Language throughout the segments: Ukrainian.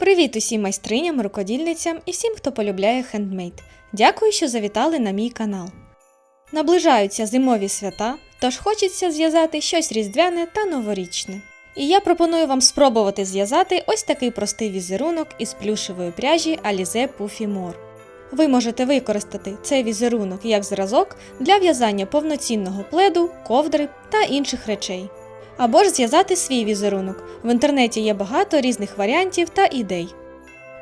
Привіт усім майстриням, рукодільницям і всім, хто полюбляє хендмейд. Дякую, що завітали на мій канал. Наближаються зимові свята, тож хочеться зв'язати щось різдвяне та новорічне. І я пропоную вам спробувати зв'язати ось такий простий візерунок із плюшевої пряжі Alize Puffy More. Ви можете використати цей візерунок як зразок для в'язання повноцінного пледу, ковдри та інших речей. Або ж зв'язати свій візерунок. В інтернеті є багато різних варіантів та ідей.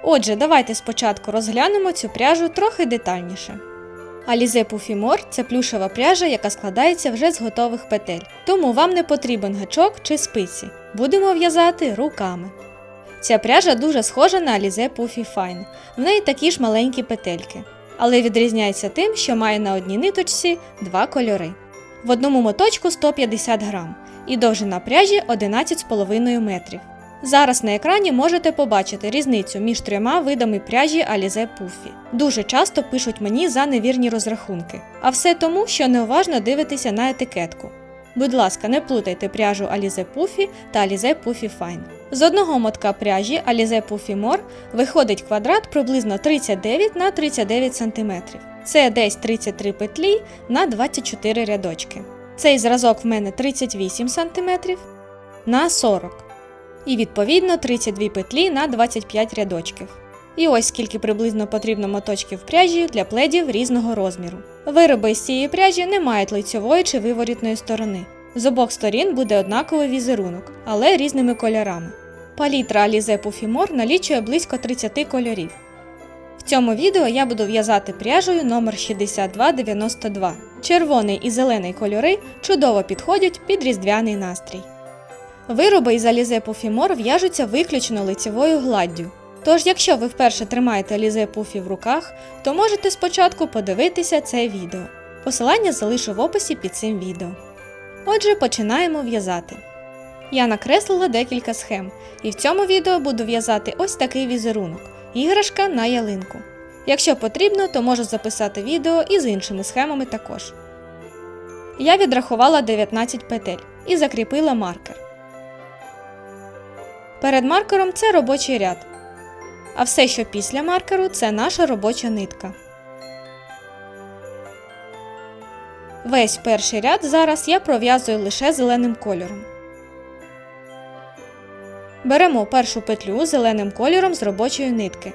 Отже, давайте спочатку розглянемо цю пряжу трохи детальніше. Puffy More – це плюшева пряжа, яка складається вже з готових петель, тому вам не потрібен гачок чи спиці. Будемо в'язати руками. Ця пряжа дуже схожа на Alize Puffy Fine. В неї такі ж маленькі петельки, але відрізняється тим, що має на одній ниточці два кольори. В одному моточку 150 грам і довжина пряжі 11,5 метрів. Зараз на екрані можете побачити різницю між трьома видами пряжі Alize Puffy. Дуже часто пишуть мені за невірні розрахунки, а все тому, що неуважно дивитеся на етикетку. Будь ласка, не плутайте пряжу Alize Puffy та Alize Puffy Fine. З одного мотка пряжі Alize Puffy More виходить квадрат приблизно 39 на 39 см. Це десь 33 петлі на 24 рядочки. Цей зразок в мене 38 см на 40 і відповідно 32 петлі на 25 рядочків. І ось скільки приблизно потрібно моточків пряжі для пледів різного розміру. Вироби з цієї пряжі не мають лицьової чи виворітної сторони. З обох сторін буде однаковий візерунок, але різними кольорами. Палітра Alize Puffy More налічує близько 30 кольорів. В цьому відео я буду в'язати пряжею номер 6292. Червоний і зелений кольори чудово підходять під різдвяний настрій. Вироби із Puffy More в'яжуться виключно лицевою гладдю. Тож, якщо ви вперше тримаєте Alize Puffy в руках, то можете спочатку подивитися це відео. Посилання залишу в описі під цим відео. Отже, починаємо в'язати. Я накреслила декілька схем, і в цьому відео буду в'язати ось такий візерунок іграшка на ялинку. Якщо потрібно, то можу записати відео і з іншими схемами також. Я відрахувала 19 петель і закріпила маркер. Перед маркером це робочий ряд, а все, що після маркеру, це наша робоча нитка. Весь перший ряд зараз я пров'язую лише зеленим кольором. Беремо першу петлю зеленим кольором з робочої нитки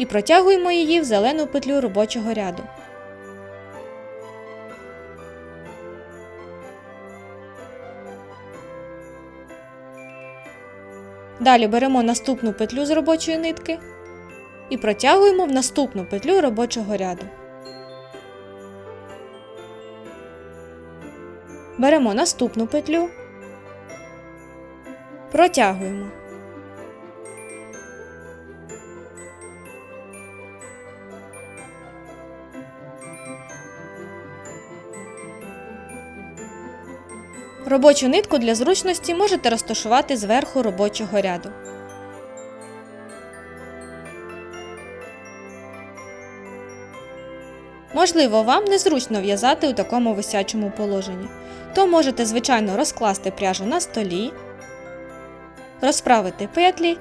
і протягуємо її в зелену петлю робочого ряду. Далі беремо наступну петлю з робочої нитки і протягуємо в наступну петлю робочого ряду. Беремо наступну петлю, протягуємо. Робочу нитку для зручності можете розташувати зверху робочого ряду. Можливо, вам незручно в'язати у такому висячому положенні, то можете звичайно розкласти пряжу на столі, розправити петлі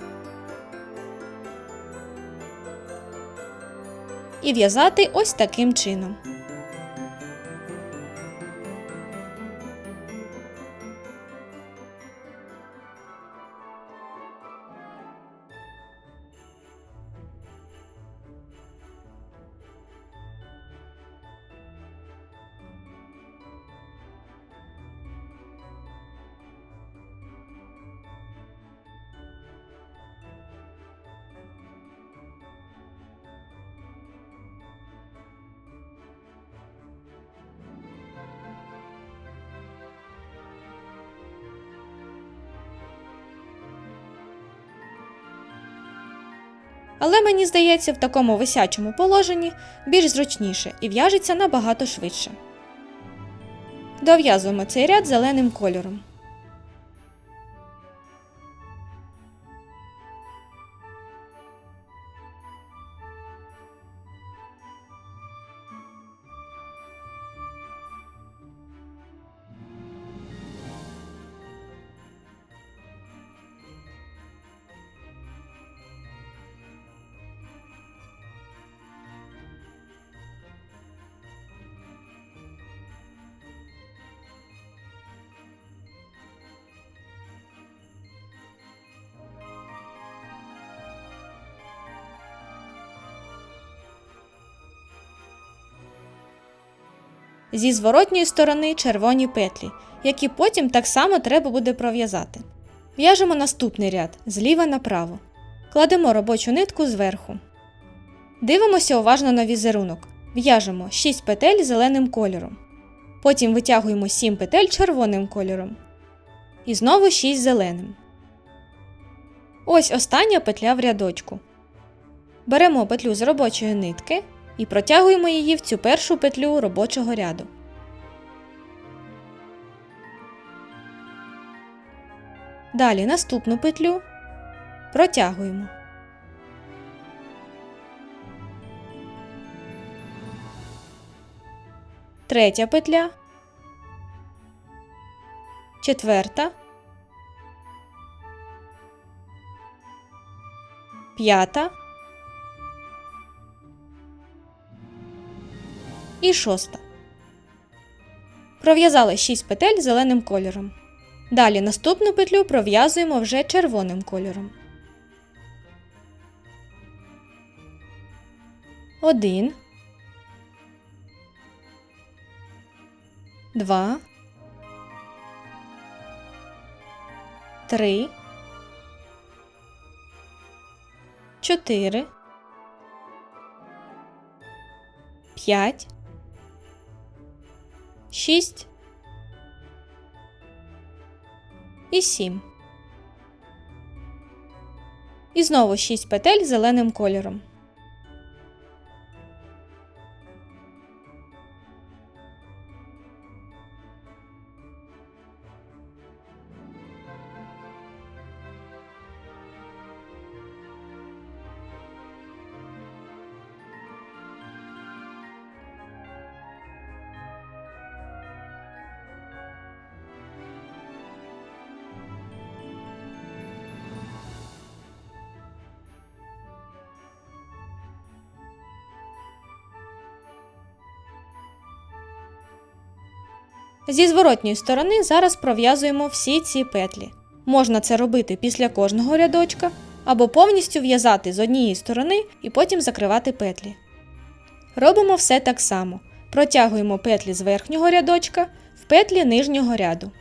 і в'язати ось таким чином. Але мені здається, в такому висячому положенні більш зручніше і в'яжеться набагато швидше. Дов'язуємо цей ряд зеленим кольором. Зі зворотньої сторони червоні петлі, які потім так само треба буде пров'язати. В'яжемо наступний ряд зліва направо. Кладемо робочу нитку зверху. Дивимося уважно на візерунок. В'яжемо 6 петель зеленим кольором. Потім витягуємо 7 петель червоним кольором. І знову 6 зеленим. Ось остання петля в рядочку. Беремо петлю з робочої нитки і протягуємо її в цю першу петлю робочого ряду. Далі наступну петлю протягуємо. Третя петля. Четверта. П'ята. І шоста. Пров'язали 6 петель зеленим кольором. Далі наступну петлю пров'язуємо вже червоним кольором. Один. Два. Три. Чотири. П'ять. Шість. І сім. І знову шість петель зеленим кольором. Зі зворотньої сторони зараз пров'язуємо всі ці петлі. Можна це робити після кожного рядочка або повністю в'язати з однієї сторони і потім закривати петлі. Робимо все так само. Протягуємо петлі з верхнього рядочка в петлі нижнього ряду.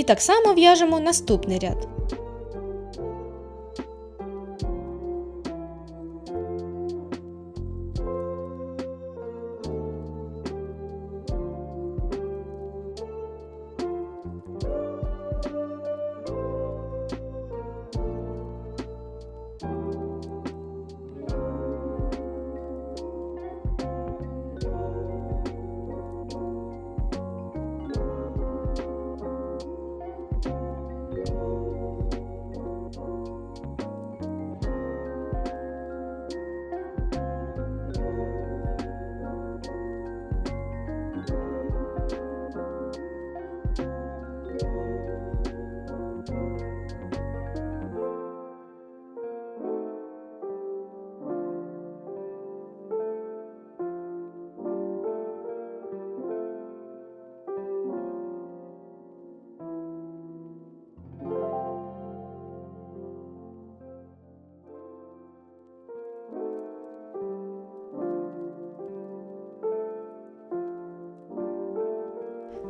І так само в'яжемо наступний ряд.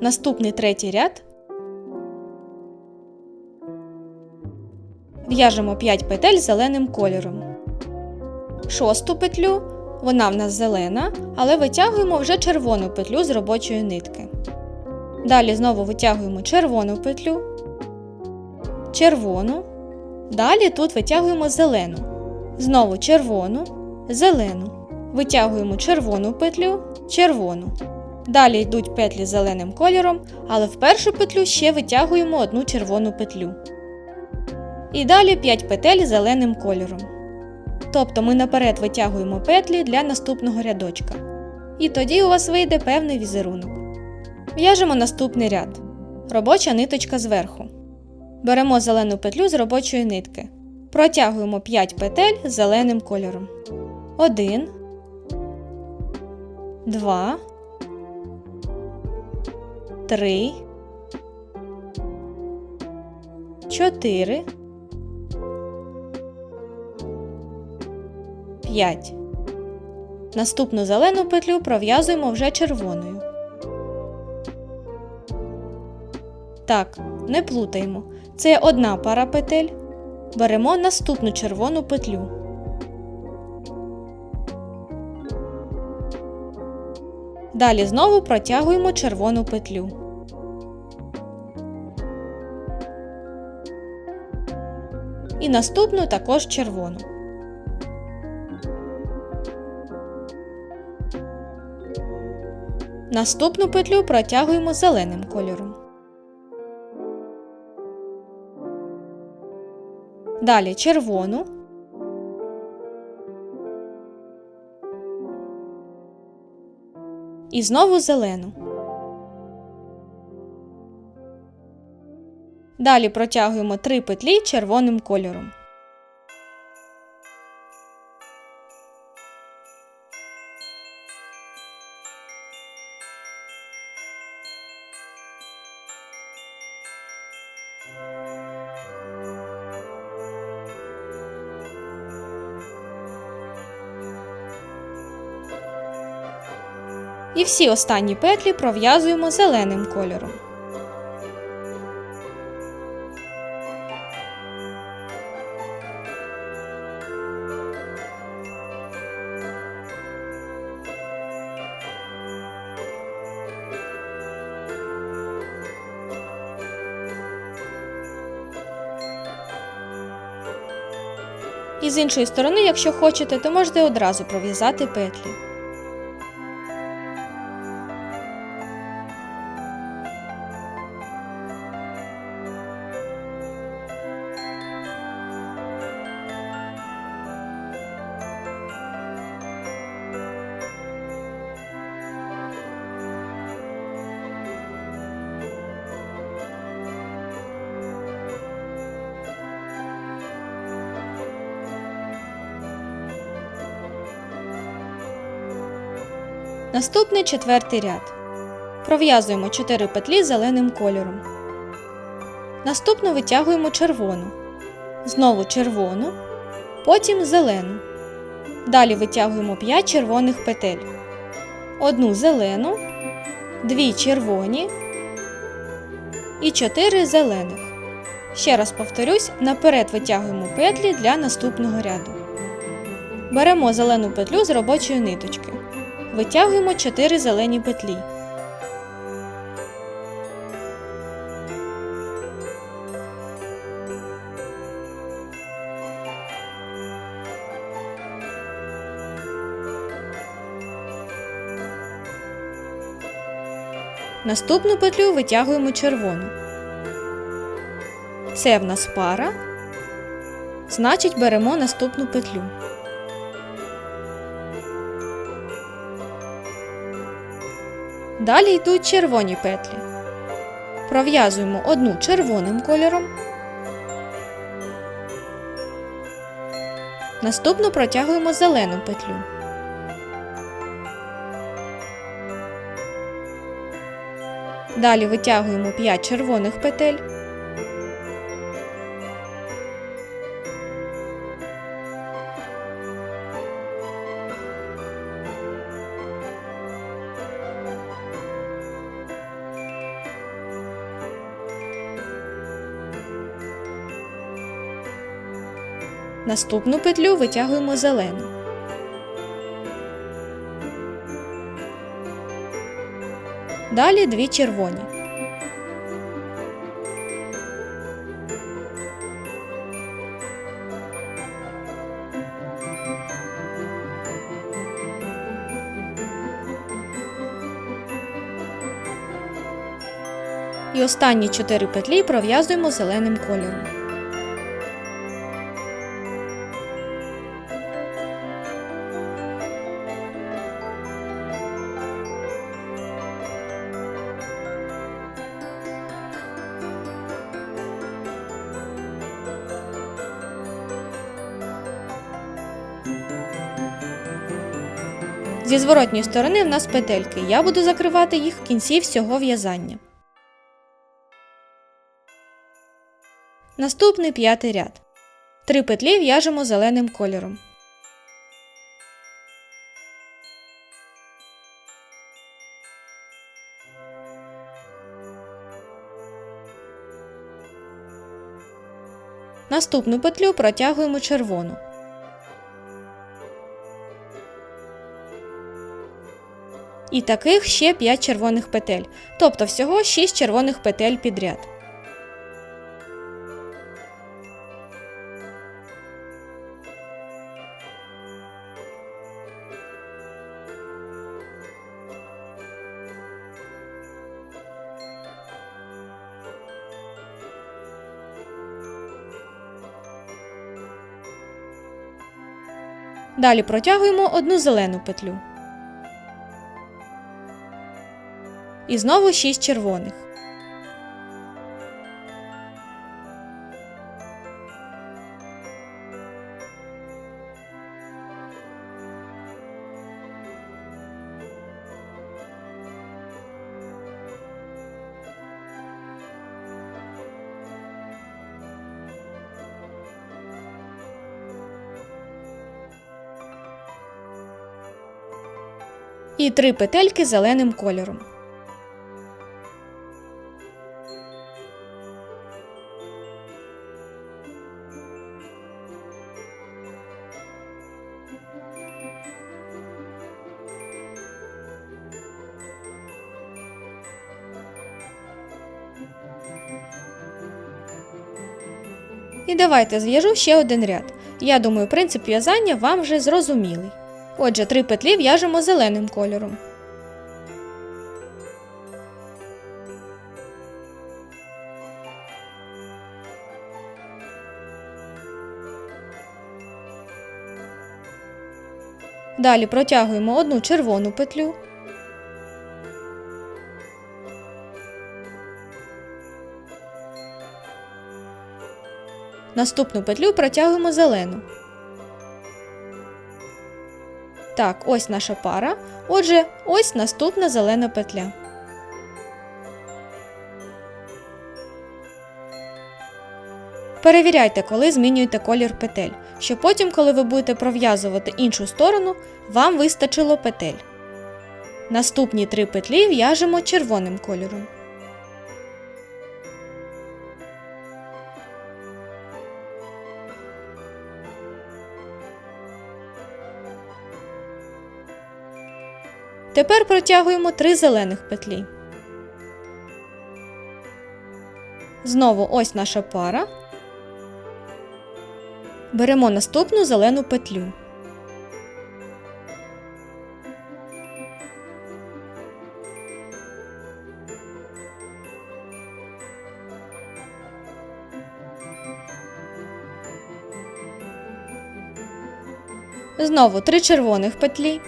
Наступний третій ряд. В'яжемо 5 петель зеленим кольором. Шосту петлю, вона в нас зелена, але витягуємо вже червону петлю з робочої нитки. Далі знову витягуємо червону петлю, червону. Далі тут витягуємо зелену. Знову червону, зелену. Витягуємо червону петлю, червону. Далі йдуть петлі зеленим кольором, але в першу петлю ще витягуємо одну червону петлю. І далі 5 петель зеленим кольором. Тобто ми наперед витягуємо петлі для наступного рядочка. І тоді у вас вийде певний візерунок. В'яжемо наступний ряд. Робоча ниточка зверху. Беремо зелену петлю з робочої нитки. Протягуємо 5 петель зеленим кольором. 1, 2, 3, 4, 5. Наступну зелену петлю пров'язуємо вже червоною. Так, не плутаємо. Це одна пара петель. Беремо наступну червону петлю. Далі знову протягуємо червону петлю. Наступну також червону. Наступну петлю протягуємо зеленим кольором. Далі червону. І знову зелену. Далі протягуємо три петлі червоним кольором. І всі останні петлі пров'язуємо зеленим кольором. З іншої сторони, якщо хочете, то можете одразу пров'язати петлі. Наступний четвертий ряд. Пров'язуємо 4 петлі зеленим кольором. Наступно витягуємо червону. Знову червону, потім зелену. Далі витягуємо 5 червоних петель. Одну зелену, дві червоні і 4 зелених. Ще раз повторюсь, наперед витягуємо петлі для наступного ряду. Беремо зелену петлю з робочої ниточки. Витягуємо 4 зелені петлі. Наступну петлю витягуємо червону. Це в нас пара. Значить, беремо наступну петлю. Далі йдуть червоні петлі. Пров'язуємо одну червоним кольором. Наступно протягуємо зелену петлю. Далі витягуємо 5 червоних петель. Наступну петлю витягуємо зелену. Далі дві червоні. І останні 4 петлі пров'язуємо зеленим кольором. Зі зворотньої сторони в нас петельки. Я буду закривати їх в кінці всього в'язання. Наступний п'ятий ряд. Три петлі в'яжемо зеленим кольором. Наступну петлю протягуємо червону. І таких ще 5 червоних петель, тобто всього 6 червоних петель підряд. Далі протягуємо одну зелену петлю. І знову 6 червоних. І три петельки зеленим кольором. Давайте зв'яжу ще один ряд. Я думаю, принцип в'язання вам вже зрозумілий. Отже, три петлі в'яжемо зеленим кольором. Далі протягуємо одну червону петлю. Наступну петлю протягуємо зелену. Так, ось наша пара. Отже, ось наступна зелена петля. Перевіряйте, коли змінюєте колір петель, щоб потім, коли ви будете пров'язувати іншу сторону, вам вистачило петель. Наступні три петлі в'яжемо червоним кольором. Тепер протягуємо три зелених петлі. Знову ось наша пара. Беремо наступну зелену петлю. Знову три червоних петлі.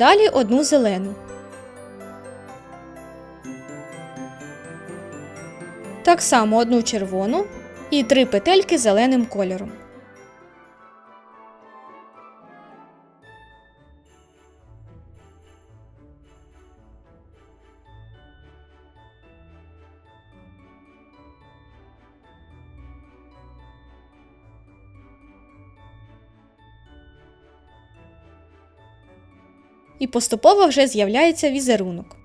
Далі одну зелену. Так само одну червону і три петельки зеленим кольором. І поступово вже з'являється візерунок.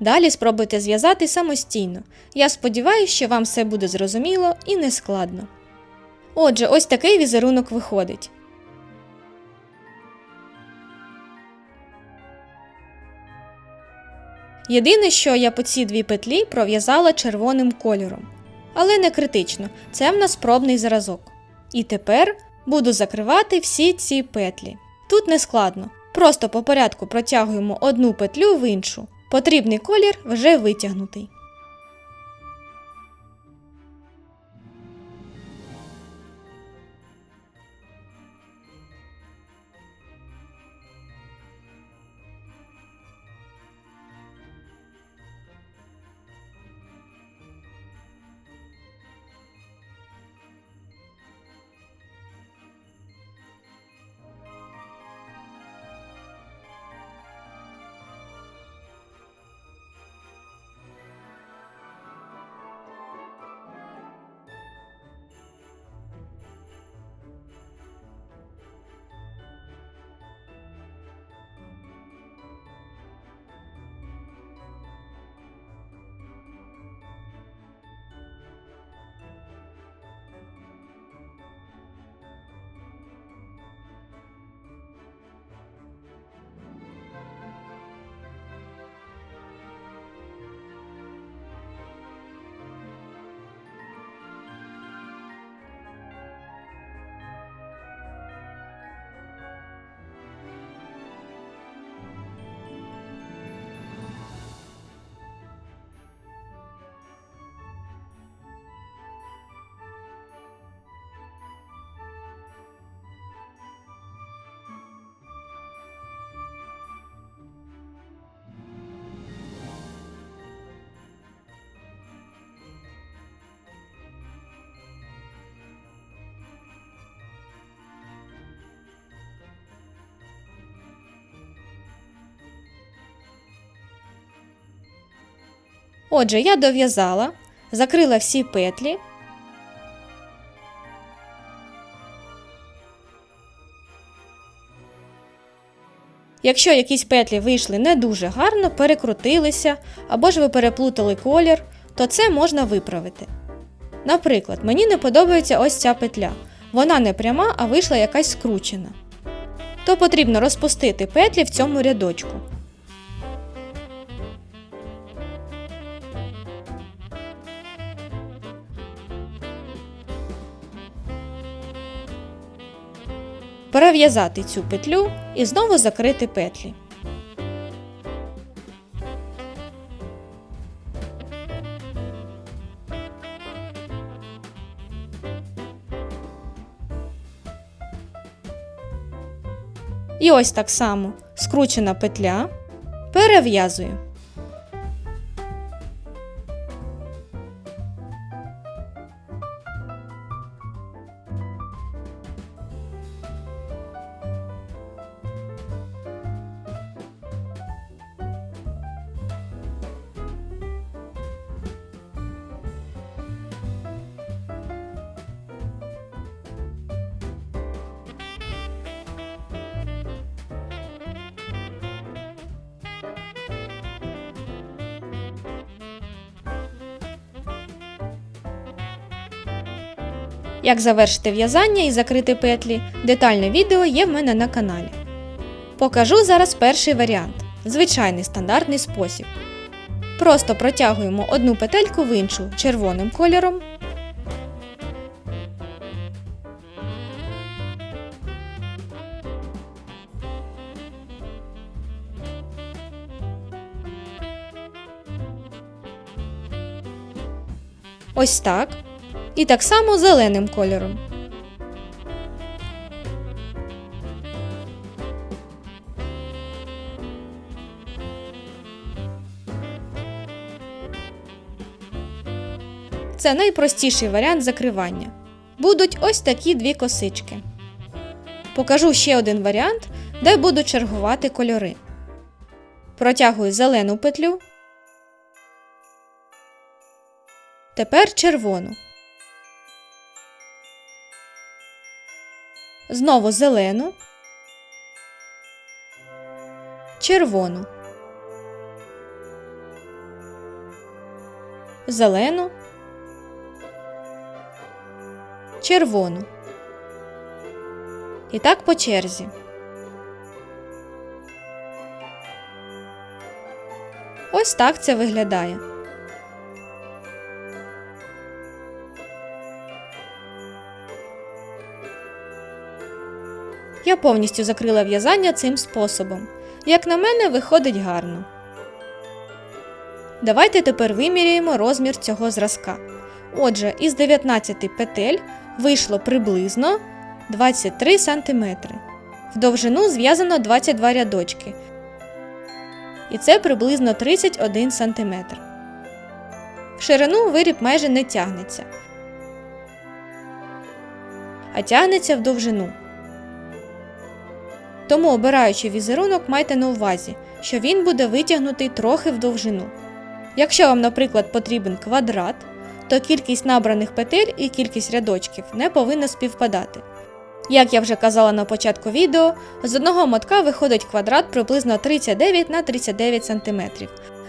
Далі спробуйте зв'язати самостійно. Я сподіваюся, що вам все буде зрозуміло і не складно. Отже, ось такий візерунок виходить. Єдине, що я по ці дві петлі пров'язала червоним кольором. Але не критично, це в нас пробний зразок. І тепер буду закривати всі ці петлі. Тут не складно, просто по порядку протягуємо одну петлю в іншу. Потрібний колір вже витягнутий. Отже, я дов'язала, закрила всі петлі. Якщо якісь петлі вийшли не дуже гарно, перекрутилися або ж ви переплутали колір, то це можна виправити. Наприклад, мені не подобається ось ця петля. Вона не пряма, а вийшла якась скручена. То потрібно розпустити петлі в цьому рядочку. Перев'язати цю петлю і знову закрити петлі. І ось так само скручена петля перев'язую. Як завершити в'язання і закрити петлі, детальне відео є в мене на каналі. Покажу зараз перший варіант звичайний стандартний спосіб. Просто протягуємо одну петельку в іншу червоним кольором. Ось так. І так само зеленим кольором. Це найпростіший варіант закривання. Будуть ось такі дві косички. Покажу ще один варіант, де буду чергувати кольори. Протягую зелену петлю. Тепер червону. Знову зелену. червону, зелену, червону. І так по черзі. Ось так це виглядає. Я повністю закрила в'язання цим способом. Як на мене, виходить гарно. Давайте тепер виміряємо розмір цього зразка. Отже, із 19 петель вийшло приблизно 23 см. В довжину зв'язано 22 рядочки. І це приблизно 31 см. В ширину виріб майже не тягнеться, а тягнеться в довжину. Тому, обираючи візерунок, майте на увазі, що він буде витягнутий трохи в довжину. Якщо вам, наприклад, потрібен квадрат, то кількість набраних петель і кількість рядочків не повинна співпадати. Як я вже казала на початку відео, з одного мотка виходить квадрат приблизно 39 на 39 см.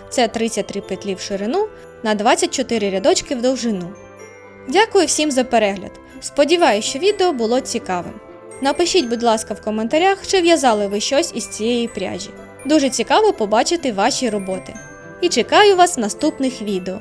Це 33 петлі в ширину на 24 рядочки в довжину. Дякую всім за перегляд. Сподіваюся, що відео було цікавим. Напишіть, будь ласка, в коментарях, чи в'язали ви щось із цієї пряжі. Дуже цікаво побачити ваші роботи. І чекаю вас в наступних відео.